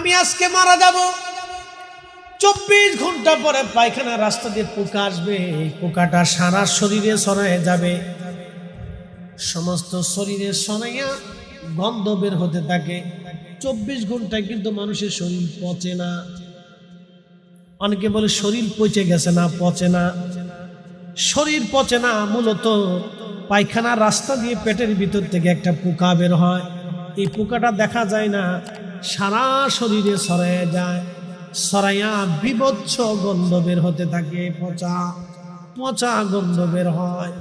আমি আজকে মারা যাব। চব্বিশ ঘণ্টা পরে পায়খানা রাস্তা দিয়ে পোকা আসবে, এই পোকাটা সারা শরীরে ছড়ায় যাবে। সমস্ত শরীরে সনাইয়া গন্ধ বের হতে থাকে। চব্বিশ ঘন্টায় কিন্তু মানুষের শরীর পচে না। অনেকে বলে শরীর পচে গেছে না, পচে না। শরীর পচে না, মূলত পায়খানা রাস্তা দিয়ে পেটের ভিতর থেকে একটা পোকা বের হয়। এই পোকাটা দেখা যায় না। সারা শরীরে ছড়াইয়া যায়, ছড়াইয়া বিভৎস গন্ধ বের হতে থাকে, পচা পচা গন্ধ বের হয়।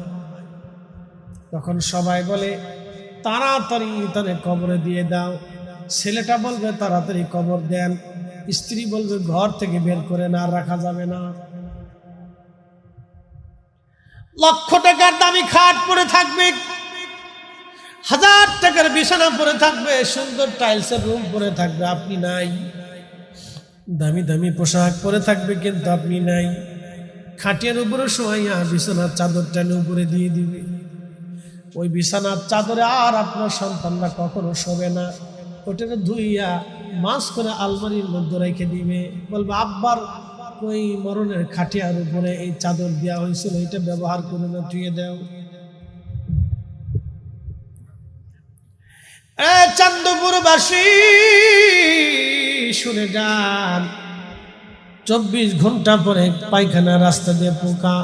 তখন সবাই বলে, তাড়াতাড়ি তারে কবরে দিয়ে দাও। ছেলেটা বলবে, তাড়াতাড়ি কবর দেন। স্ত্রী বলবে, ঘর থেকে বের করে না রাখা যাবে না। লক্ষ টাকার দামি খাট পরে থাকবে হাজার টাকার বিছানা পরে থাকবে, সুন্দর টাইলসের রুম পরে থাকবে, আপনি নাই। দামি দামি পোশাক পরে থাকবে কিন্তু আপনি নাই। খাটিয়ার উপরে শোয়াইয়া বিছানার চাদর টেনে উপরে দিয়ে দিবে। ওই বিছানার চাদরে আর আপনার সন্তানরা কখনো শোবে না। ওটাকে ধুইয়া মাছ করে আলমারির মধ্যে রেখে দিবে। বলবে, আব্বার ওই মরণের খাটিয়ার উপরে এই চাদর দেওয়া হয়েছিল, এটা ব্যবহার করে না, ধুয়ে দাও। চান্দপুরবাসী, শুনে যান। চব্বিশ ঘণ্টা পরে পায়খানা রাস্তা দিয়ে পোকা,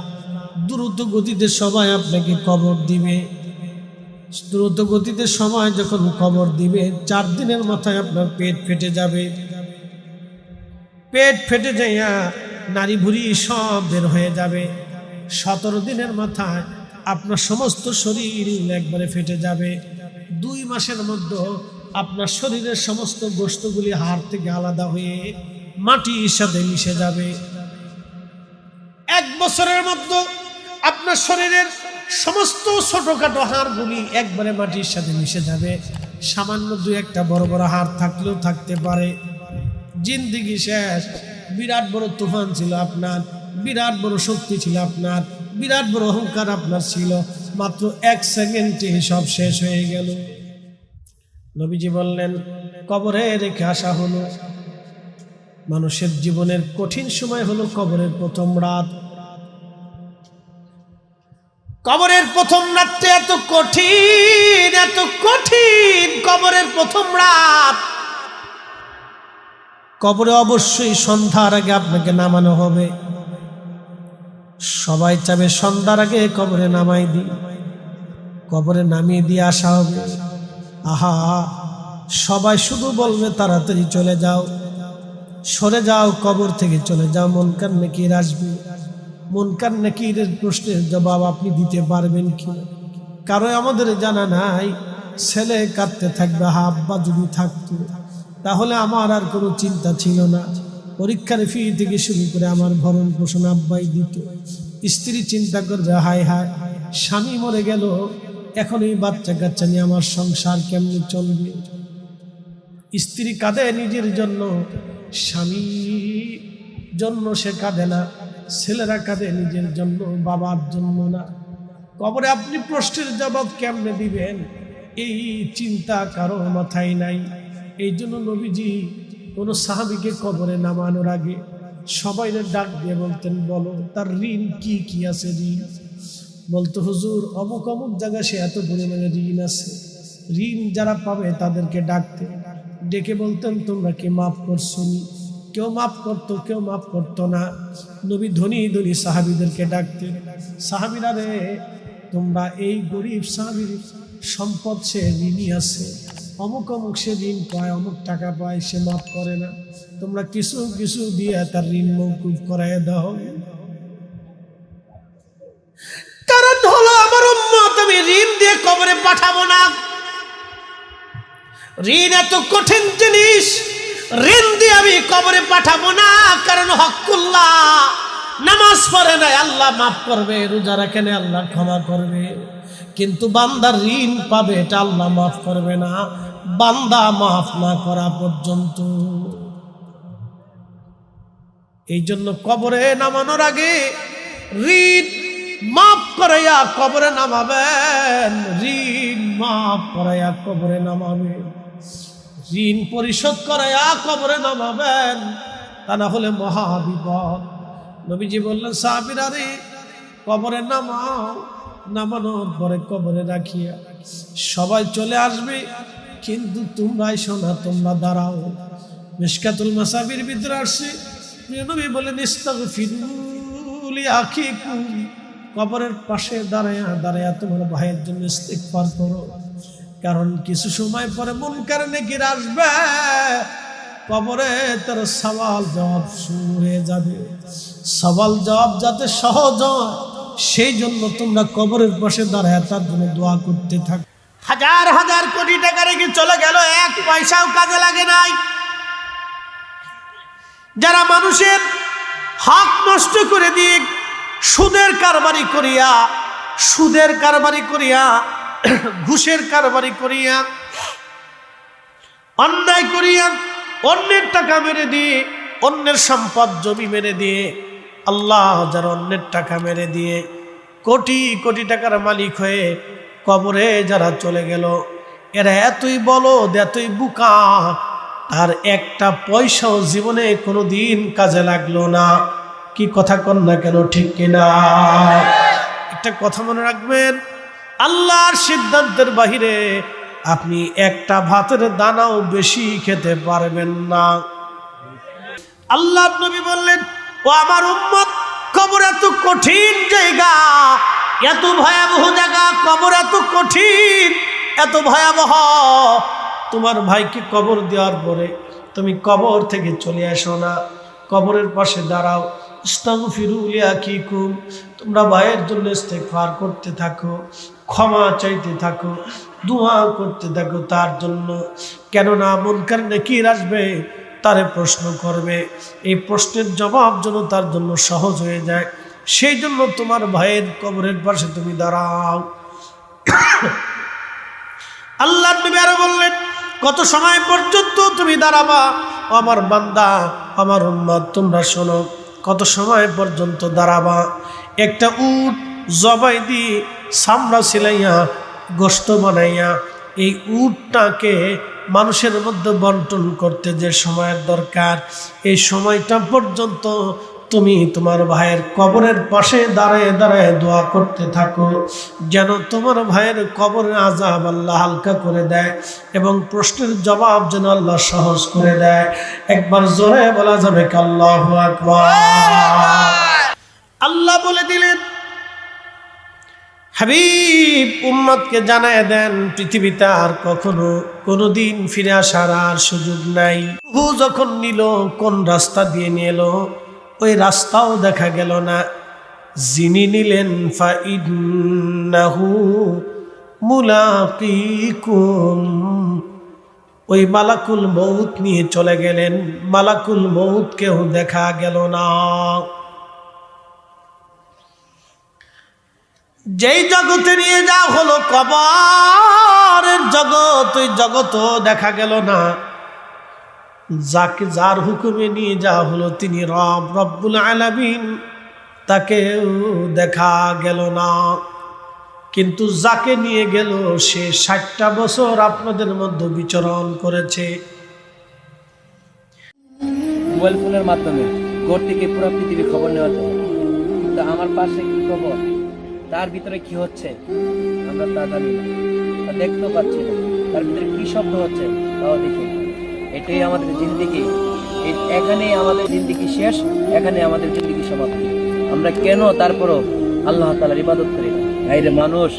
দ্রুত গতিতে সবাই আপনাকে কবর দিবে। দ্রুত গতিতে সময় যখন কবর দিবে, চার দিনের মাথায় আপনার পেট ফেটে যাবে। পেট ফেটে যাইয়া নারী ভুড়ি সব বের হয়ে যাবে। সতেরো দিনের মাথায় আপনার সমস্ত শরীর একবারে ফেটে যাবে। দুই মাসের মধ্যে আপনার শরীরের সমস্ত গোস্তগুলি হাড় থেকে আলাদা হয়ে মাটির সাথে মিশে যাবে। এক বছরের মধ্যে আপনার শরীরের সমস্ত ছোটখাটো হাড়গুলি একবারে মাটির সাথে মিশে যাবে। সামান্য দু একটা বড় বড় হাড় থাকলেও থাকতে পারে। জিন্দিগি শেষ, বিরাট বড় তুফান ছিল আপনার। বিরাট বড় শক্তি ছিল আপনার, বিরাট বড় অহংকার আপনার ছিল, মাত্র এক সেকেন্ডে সব শেষ হয়ে গেল। নবীজি বললেন, কবরে রেখে আসা হলো। মানুষের জীবনের কঠিন সময় হলো কবরের প্রথম রাত। কবরের প্রথম রাতটা এত কঠিন এত কঠিন, কবরের প্রথম রাত। কবরে অবশ্যই সন্ধ্যার আগে আপনাকে নামানো হবে। সবাই চাবে সন্ধ্যার আগে কবরে নামাই দিই কবরে নামিয়ে দিয়ে আসা হবে। আহা, সবাই শুধু বলবে তাড়াতাড়ি চলে যাও। সরে যাও কবর থেকে চলে যাও, মন কান নাকির আসবে। মন কান নাকির প্রশ্নের জবাব আপনি দিতে পারবেন কি? কারও আমাদের জানা নাই, ছেলে কাঁদতে থাকবে, হাব্বা যদি থাকতো, তাহলে আমার আর কোনো চিন্তা ছিল না। পরীক্ষার ফি থেকে শুরু করে আমার ভরণ পোষণ, আব্বাই দিত। স্ত্রী চিন্তা করবে, হায় হায়, স্বামী মরে গেল, এখন এই বাচ্চা কাচ্চা নিয়ে আমার সংসার কেমনি চলবে? স্ত্রী কাঁদে নিজের জন্য, স্বামী জন্য সে কাঁদে না, ছেলেরা কাঁদে নিজের জন্য, বাবার জন্য না। কবরে আপনি প্রশ্নের জবাব কেমনে দিবেন? এই চিন্তা কারও মাথায় নাই। এই জন্য নবীজি কোনো সাহাবিকে কবরে নামানোর আগে সবাই ডাক দিয়ে বলতেন, বলো, তার ঋণ কি কি আছে ঋণ? বলতো, হুজুর, অমুক অমুক জায়গায় সে এত পরিমাণে ঋণ আছে। ঋণ যারা পাবে তাদেরকে ডাকতে। ডেকে বলতেন, তোমরা কি মাফ করছ? কেউ মাফ করতো, কেউ মাফ করতো না। নবী ধনী ধনী সাহাবিদেরকে ডাকতেন, সাহাবিরা রে, তোমরা এই গরিব সাহাবির সম্পদ সে ঋণই আছে। অমুক অমুক সে ঋণ পায়, অমুক টাকা পায়, সে মাফ করে না। তোমরা কিছু কিছু দিয়ে তার ঋণ মৌকুব করাই দাও। কারণ হলো আমার উম্মত, আমি ঋণ দিয়ে কবরে পাঠাবো না। ঋণ এত কঠিন জিনিস, ঋণ দিয়ে আমি কবরে পাঠাবো না। কারণ হকুল্লাহ, নামাজ পড়ে নাই, আল্লাহ মাফ করবে, রোজা রাখে আল্লাহ ক্ষমা করবে। কিন্তু বান্দার ঋণ পাবে, এটা আল্লাহ মাফ করবে না। বান্দা মাফ না করা পর্যন্ত। এই জন্য কবরে নামানোর আগে ঋণ মাফ করাইয়া কবরে নামাবেন। ঋণ মাফ করাইয়া কবরে নামাবেন ঋণ পরিশোধ করে কবরে নামাবেন। তা না হলে মহাবিপদ নবীজি বললেন, সাহাবিরা রে, কবরে নামাও। নামানোর পরে কবরে রাখিয়া সবাই চলে আসবে, কিন্তু তোমরাই শোনা তোমরা দাঁড়াও। মিসকাতুল মাসাবির ভিতরে আসছে। প্রিয় নবী বলেন, ইস্তাগফিরুলি আখিকুম। কবরের পাশে দাঁড়ায়া দাঁড়ায়া তোমার ভাইয়ের জন্য ইস্তেগফার করো। কারণ কিছু সময় পরে মন কারণে কি আসবে। কবরে তার সওয়াল জবাব শুরু হয়ে যাবে। সওয়াল জবাব যাতে সহজ হয় সেই জন্য তোমরা কবরের পাশে দাঁড়ায় তার জন্য দোয়া করতে থাক। হাজার হাজার কোটি টাকা রেখে চলে গেল, এক পয়সাও কাজে লাগে নাই। যারা মানুষের হক নষ্ট করে দিক সুদের কারবারি করিয়া, সুদের কারবারি করিয়া, ঘুষের কারবারি করিয়া, অন্যায় করিয়া অন্যের টাকা মেরে দিয়ে, অন্যের সম্পদ জমি মেরে দিয়ে আল্লাহ যারা অন্যের টাকা মেরে দিয়ে কোটি কোটি টাকার মালিক হয়ে কবরে যারা চলে গেল, এরা এতই বলো এতই বুকা, তার একটা পয়সাও জীবনে কোনো দিন কাজে লাগল না। কি কথা কন না কেন, ঠিক কিনা? একটা কথা মনে রাখবেন, আল্লাহর সিদ্ধান্তের বাহিরে আপনি একটা ভাতের দানাও বেশি খেতে পারবেন না। আল্লাহ নবী বললেন ও আমার উম্মত, কবর এত কঠিন জায়গা, এত ভয়াবহ জায়গা, কবর এত কঠিন, এত ভয়াবহ। তোমার ভাইকে কবর দেওয়ার পরে তুমি কবর থেকে চলে আসো না, কবরের পাশে দাঁড়াও। ইসলাম ফিরুলিয়া কি কুম তোমরা ভাইয়ের জন্য ইস্তেকফার করতে থাকো, ক্ষমা চাইতে থাকো, দোয়া করতে থাকো তার জন্য। কেননা মন কারণে কি আসবে তারে প্রশ্ন করবে। এই প্রশ্নের জবাব যেন তার জন্য সহজ হয়ে যায়। সেই জন্য তোমার ভাইয়ের কবরের পাশে তুমি দাঁড়াও। আল্লাহ নবী আরও বললেন, কত সময় পর্যন্ত তুমি দাঁড়াবা? আমার বান্দা, আমার উম্মাদ তোমরা শোনো, কত সময় পর্যন্ত দাঁড়াবা? একটা উট জবাই দিয়ে সামরা সিলাইয়া গোস্ত বানাইয়া, এই উটটাকে মানুষের মধ্যে বন্টন করতে যে সময়ের দরকার এই সময়টা পর্যন্ত তুমি তোমার ভাইয়ের কবরের পাশে দাঁড়ায় দাঁড়ায় দোয়া করতে থাকো যেন তোমার ভাইয়ের কবরের আজাব আল্লাহ হালকা করে দেয় এবং প্রশ্নের জবাব যেন আল্লাহ সহজ করে দেয়। একবার জোরে বলা যাবে কাল্লাহ আল্লাহ বলে দিলেন হাবিব, উম্মতকে জানায় দেন, পৃথিবীতে আর কখনো কোনোদিন ফিরে আসার আর সুযোগ নাই। হু যখন নিল, কোন রাস্তা দিয়ে নিয়ে এলো ওই রাস্তাও দেখা গেল না। যিনি নিলেন, ফাইন্নাহু মুলাকিকুম। ওই মালাকুল মৌত নিয়ে চলে গেলেন, মালাকুল মৌত কেউ দেখা গেল না। যেই জগতে নিয়ে যাওয়া হলো কবরের জগৎ, ওই জগৎ দেখা গেল না। যাকে যার হুকুমে নিয়ে যাওয়া হলো তিনি রব, রব্বুল আলামিন, তাকেও দেখা গেল না। কিন্তু যাকে নিয়ে গেল, সে ষাটটা বছর আপনাদের মধ্যে বিচরণ করেছে। মোবাইল ফোনের মাধ্যমে ঘর থেকে পুরো পৃথিবীর খবর নেওয়া যায় কিন্তু আমার পাশে কি খবর? তার ভিতরে কি হচ্ছে? আমরা তা জানি না। দেখতেও পাচ্ছি না। তার ভিতরে কি শব্দ হচ্ছে, তাও দেখি এটাই আমাদের জিন্দিগি। এখানেই আমাদের জিন্দিগি শেষ এখানে আমাদের জিন্দিগি সমাপ্তি। আমরা কেন তারপরও আল্লাহ তালার ইবাদত করি না? মানুষ